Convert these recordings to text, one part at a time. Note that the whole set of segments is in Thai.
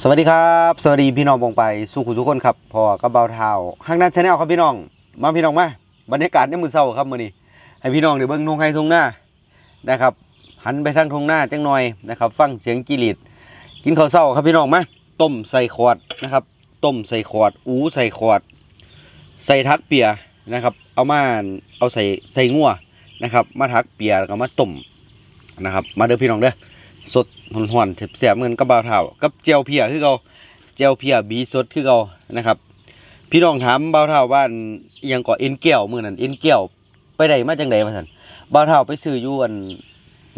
สวัสดีครับ สวัสดีพี่น้องบงไปสู้คุณทุกคนครับพอกับเบาเท้าห้างนั้นชาแนลครับพี่น้อง มาพี่น้องมาบรรยากาศในมือเศร้าครับมื้อนี้ให้พี่น้องได้เบิ่งทงไห้ทงหน้านะครับหันไปทางทงหน้าจังหน่อยนะครับ ฟังเสียงจิริดกินข้าวเศร้าครับพี่น้องมาต้มใส่ขวดนะครับต้มใส่ขวดอูใส่ขวด ใส่ทักเปียนะครับเอามาเอาใส่ใส่งัวนะครับมาทักเปียแล้วก็มาต้มนะครับ มาเด้อพี่น้องเด้อ สดหอนๆแสบเหมือนกับบ่าวเท่ากับเจียวเพียคือเก่าเจียวเพียบีสดคือเก่านะครับ พี่น้องถามบ่าวเท่าว่านอิหยังก่อเอ็นเกี้ยวมือนั้นเอ็นเกี้ยวไปได้มาจังไดว่าซั่นบ่าวเท่าไปซื้อยู่อัน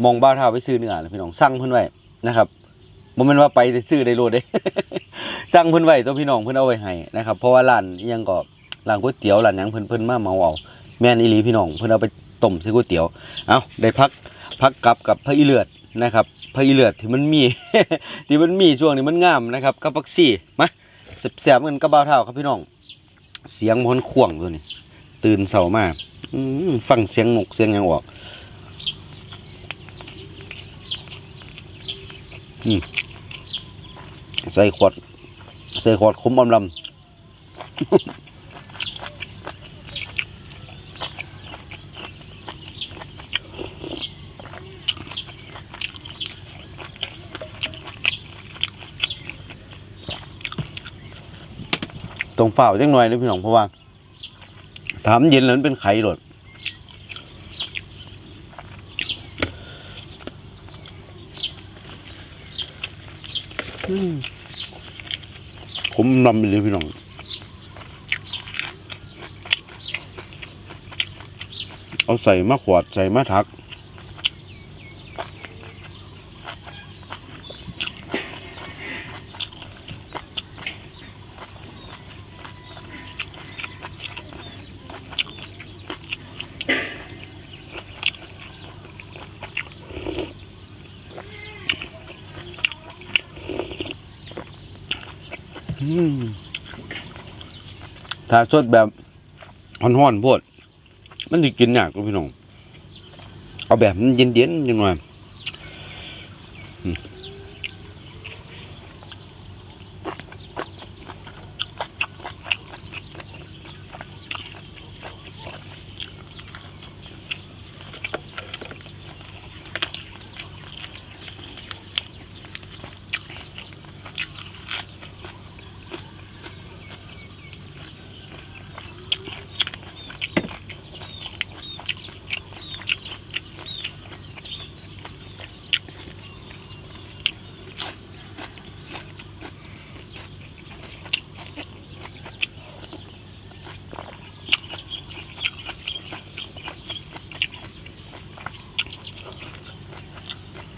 มองบ่าวเท่าไปซื้อเนื้อพี่น้องสั่งเพิ่นไว้นะครับบ่แม่นว่าไปได้ซื้อได้โลดเด้สั่งเพิ่นไว้ตัวพี่น้องเพิ่นเอาไว้ให้นะครับเพราะว่าร้านอิหยังก็ร้านก๋วยเตี๋ยวร้านหยังเพิ่นเพิ่นมาเมาเอาแม่นอีหลีพี่น้องเพิ่นเอาไปต้มใส่ก๋วยเตี๋ยว เอาได้พักพักกลับกับพระอีเลือด นะครับพระอีเลือดที่มันมี ที่มันมีช่วงนี้มันงามนะครับกับพักซี่มาแสบๆกันกระเบาเท่าครับพี่น้อง เสียงมันข่วงตัวนี้ ตื่นเสามาอืมฟังเสียงนกเสียงยังออกใส่ขวดใส่ขวดคมอำลำ ตรงฝ่าจังหน่อยนะพี่น้องเพราะว่าถามเย็นแล้วมันเป็นไข่หลดอืมผมนำไปเลยพี่น้องเอาใส่มาขวดใส่มาทัก อืม ถ้าสดแบบห่อนๆโพดมันจะกินยากกว่าพี่น้อง เอาแบบมันเย็นๆจังหน่อย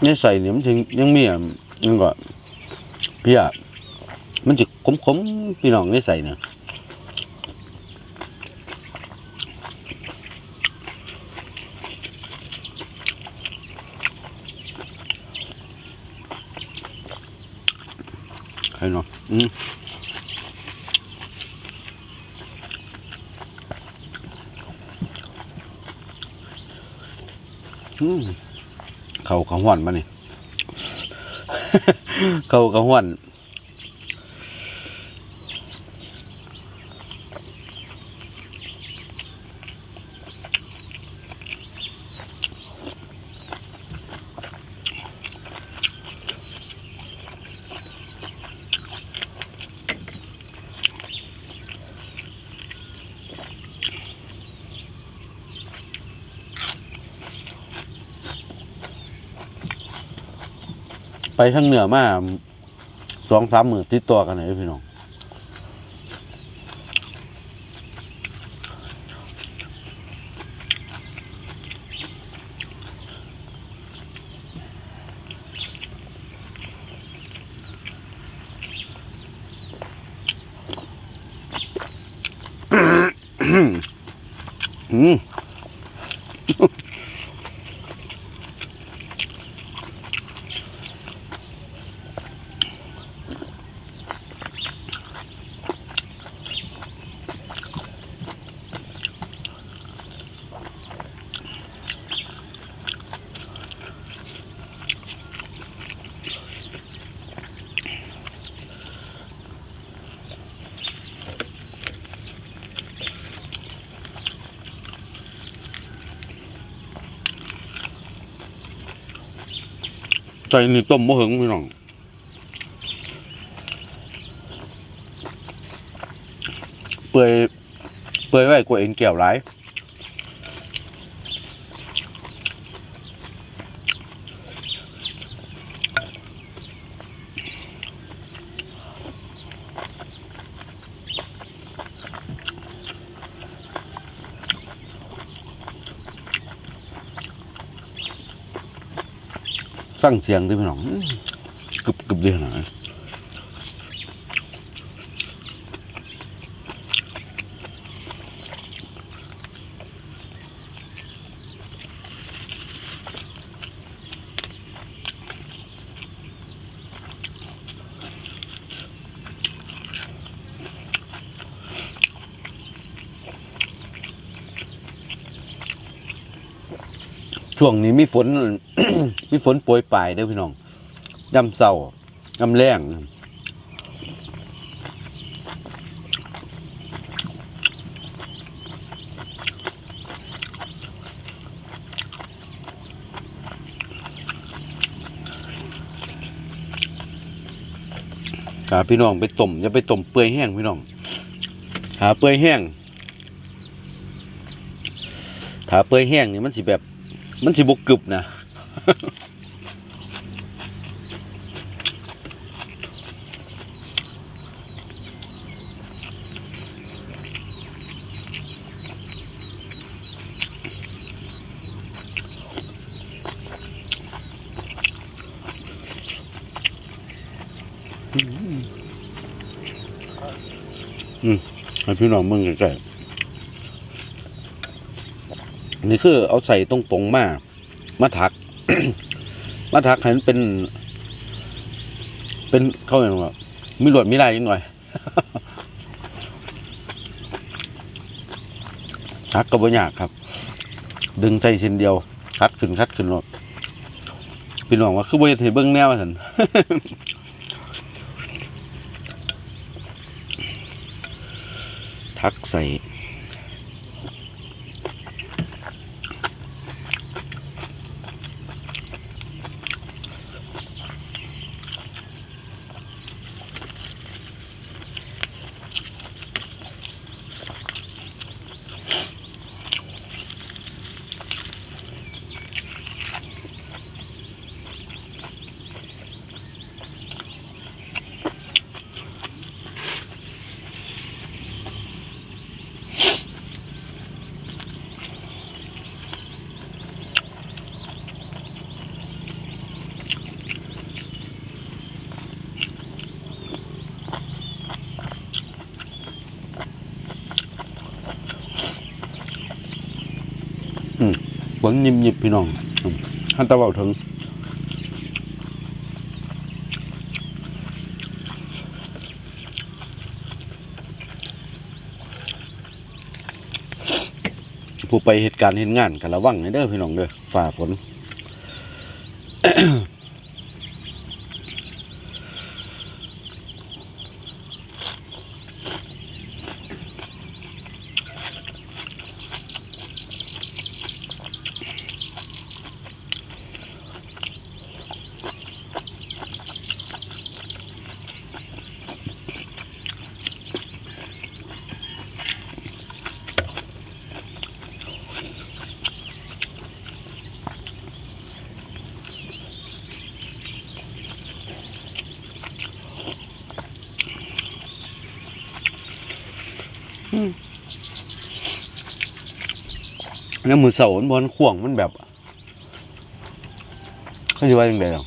เนี่ยใส่เนี่ยมันยังยังมีอะยังก็เพียมันจะขมๆพี่น้องเนี่ยใส่เนี่ยใครเนาะอืมอืม เขาเขาห้วนมานี่ เขาเขาห้วน ไปทั้งเหนือมาสองสามหมื่นติดตัวกันไหนพี่น้องอืม ส่นี่ต้มบ่หึงพี่น้องเปื่อยเปื่อยไว้กว่าเอ็นแก้วหลาย ฟังเสียงดิพี่น้องกึบกึบเดียวหน่อย ช่วงนี้มีฝน มีฝนโปรยปลายเด้อพี่น้องยำเศร้ายำแรงหาพี่น้องไปต้มอย่าไปต้มเปื่อยแห้งพี่น้องหาเปื่อยแห้งถ้าเปื่อยแห้งนี่มันสิแบบ มันสิบกกึบนะอืมให้พี่น้องมึงใกล้ๆ นี่คือเอาใส่ตรงๆมา มาถัก มาถักให้มันเป็น เป็นเข้าอย่างว่ามีหลวดมีลายนิดหน่อยทักก็บ่ยากครับ ดึงใจเส้นเดียว คัดขึ้นคัดขึ้นรถพี่น้องว่าคือบ่เฮ็ดให้เบิ่งแนวซั่นทักใส่ เบิ่งยิบยิบพี่น้องอืมหันตะเว้าถึง ผู้ไปเหตุการณ์เห็นงานกันระวังให้เด้อพี่น้องเด้อฝ่าฝน แล้วมือเสามันบอลข่วงมันแบบเขาจะว่ายังไงหรอ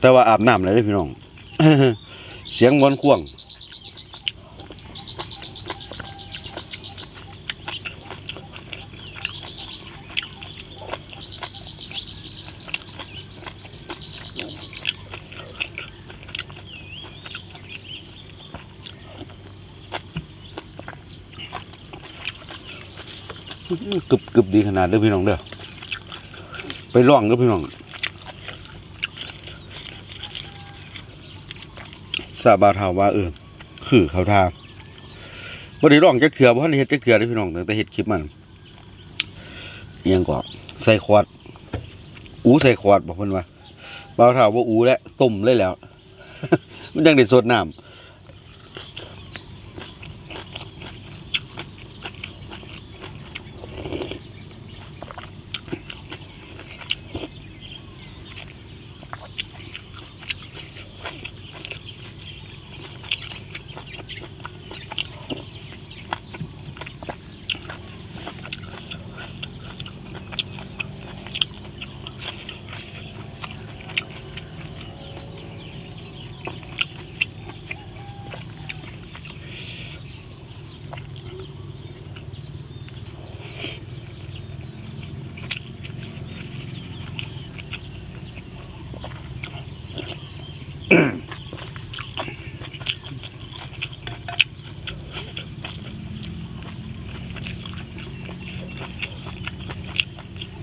แต่ว่าอาบน้ำเลยเด้พี่น้อง เสียงบอลข่วง กึบกึบดีขนาดเด้อพี่น้องเด้อไปล่องเด้อพี่น้องสาบาทาว่าเออคือเขาทาบ่ได้ร้องจักเถื่อบ่ทันได้เฮ็ดจักเถื่อเด้อพี่น้องแต่เฮ็ดคลิปมันเอียงกว่าใส่ขวดอูใส่ขวดบอกเพิ่นว่าบ่าวเฒ่าบ่อูแล้วต้มเลยแล้ว มันจังได้สดน้ำ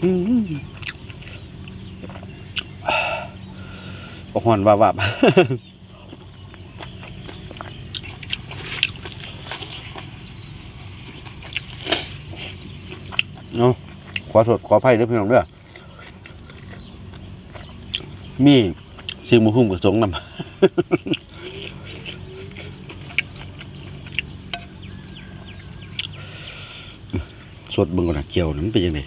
บอกหอนว่าว่าบเอาะขอโทษขออภัยด้วยพี่น้องด้อมีสิ่งมุหุ่มกับสงนำสดเบิ่งก่อนนะเกี่ยวนั้นเป็นยังไง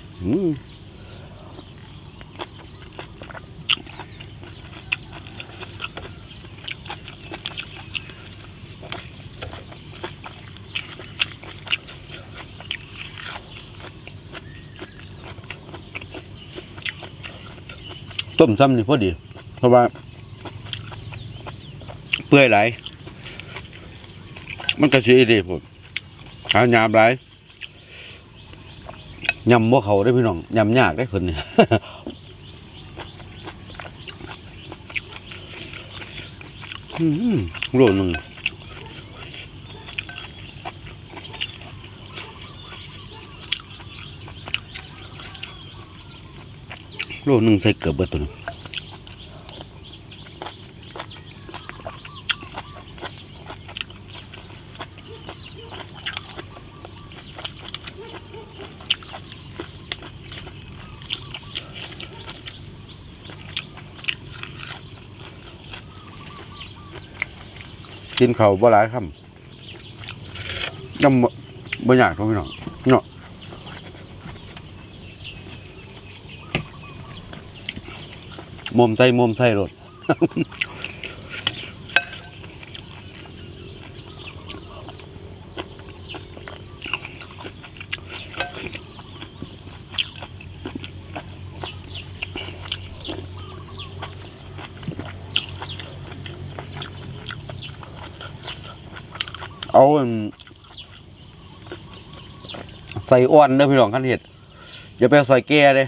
มต้มซ้ำนี่พอดี เพราะว่า เปื่อยหลมันกระสิอีดีผมหายามหลยำว่าเขาได้พี่น้องยำยากได้คนเนี่ยอืมโลหนึ่ง โลหนึ่งใส่เกือบเบิดตัวนึงกินเขาวบ่หลายคำยำบ่บ่ยากเท่าพี่น้อง มุมใจมุมใจรถเอาใส่อ้วนเด้อพี่น้องขั้นเห็ดอย่าไปใส่แก่เด้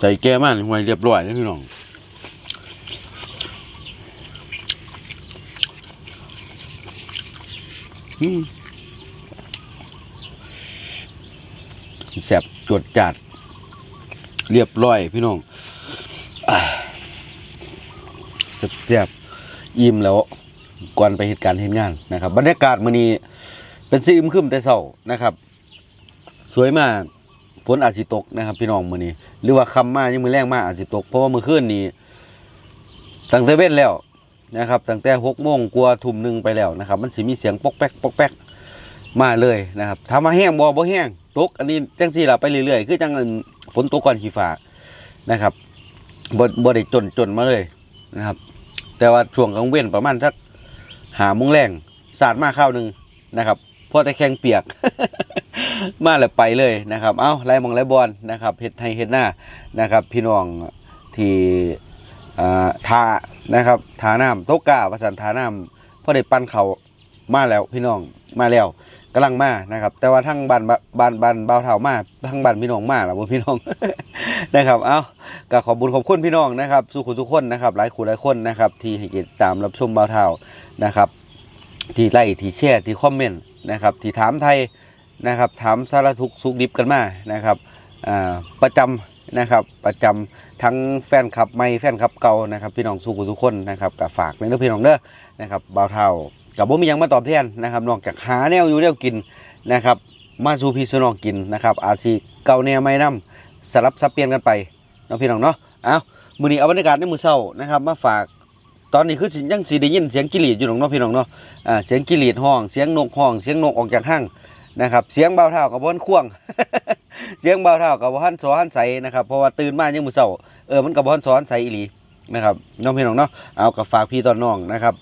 ใส่แก่มากห่วยเรียบร้อยเด้อพี่น้องแสบจวดจัด เรียบร้อยพี่น้องแซ่บอิ่มแล้วก่อนไปเหตุการณ์เหตุงานนะครับ บรรยากาศมื้อนี้เป็นสีอึมครึมแต่เช้านะครับ สวยมาก นอาจสิตกนะครับ พี่น้องมื้อนี้หรือว่าค่ำมายังมือแรงมากอาจสิตก เพราะว่ามื้อคืนนี้ตั้งแต่เว้นแล้วนะครับตั้งแต่6โมงกว่าทุ่มหนึ่งไปแล้วนะครับ มันสิมีเสียงปอกแป๊กปอกแป๊กมาเลยนะครับถามาแห้งบ่บ่แห้งตก อันนี้จังซี่ล่ะไปเรื่อยๆคือจังฝนตกก่อนขี้ฟ้านะครับบ่บ่ได้จนจนมาเลยนะครับ แต่ว่าช่วงกลางเว้นประมาณสักหาโมงแรงสาดมาข้าวหนึ่งนะครับพอแต่แข้งเปียก มาแล้วไปเลยนะครับ เอ้าไล่มองไล่บอลนะครับเฮ็ดให้เฮ็ดหน้านะครับ พี่น้องที่อ่าทานะครับทาน้ำโตะกาประสันทาน้ำพอได้ปั้นเขามาแล้วพี่น้องมาแล้วกำลังมานะครับ แต่ว่าทั้งบ้านบ้านบ้านบ่าเฒ่ามาทั้งบ้านพี่น้องมาแล้วบ่พี่น้องนะครับ เอ้าก็ขอบคุญขอบคุณพี่น้องนะครับสุขุทุกคนนะครับ หลายคู่หลายคนนะครับ ที่ให้ติดตามรับชมเบาเฒ่านะครับ ที่ไล่ที่แชร์ที่คอมเมนต์นะครับ ที่ถามไทย นะครับ ถามสารทุกข์สุขดิบกันมานะครับประจำนะครับ ประจำทั้งแฟนคลับใหม่แฟนคลับเก่านะครับพี่น้องสุขุทุกคนนะครับกับฝากในเรื่องพี่น้องเด้อนะครับบ่าวเท่ากับบ่มียังมาตอบแทนนะครับนอกจากหาแนวอยู่แนวกินนะครับ มาสู่พี่สู่น้องกินนะครับ อาจสิเก่าแนวไม่นํสลับสับเปลี่ยนกันไปเนาะพี่น้องเนาะเอามือนี้เอาบรรยากาศในมือเช้านะครับมาฝากตอนนี้คือยังสิได้ยินเสียงกิริดอยู่หรอกเนาะพี่น้องเนาะอ่าเสียงกิริดห้องเสียงนกห้องเสียงนกออกจากห้าง นะครับ เสียงเบาเท้ากับบ่ทันควง เสียงเบาเท้ากับบ่ทันสอนใสนะครับเพราะว่าตื่นมายังมือเช้าเออมันก็บ่ทันสอนใสอีหลีนะครับน้องพี่น้องเนาะเอากับฝากพี่ตอนน้องนะครับ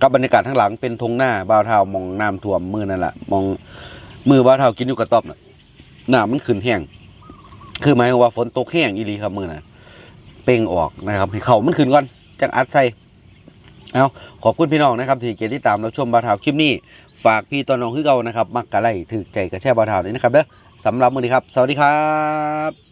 กับบรรยากาศข้างหลังเป็นทงหน้าบ่าวเท้ามองน้ำท่วมมือนั่นแหละมองมือบ่าวเท้ากินอยู่กระต๊อบน่ะน้ำมันขึ้นแห้งคือหมายความว่าฝนตกแห้งอีหลีครับมือน่ะเป่งออกนะครับให้เขามันขึ้นก่อนจังอัดใส่เอาขอบคุณพี่น้องนะครับที่เกียรติตามเราชมบ่าวเท้าคลิปนี้ ฝากพี่ตอนน้องคือเก่านะครับ มักกะไล่ถือใจกระแช่บ่าวเท่านี้นะครับเด้อสำหรับมือนี้ครับ สวัสดีครับ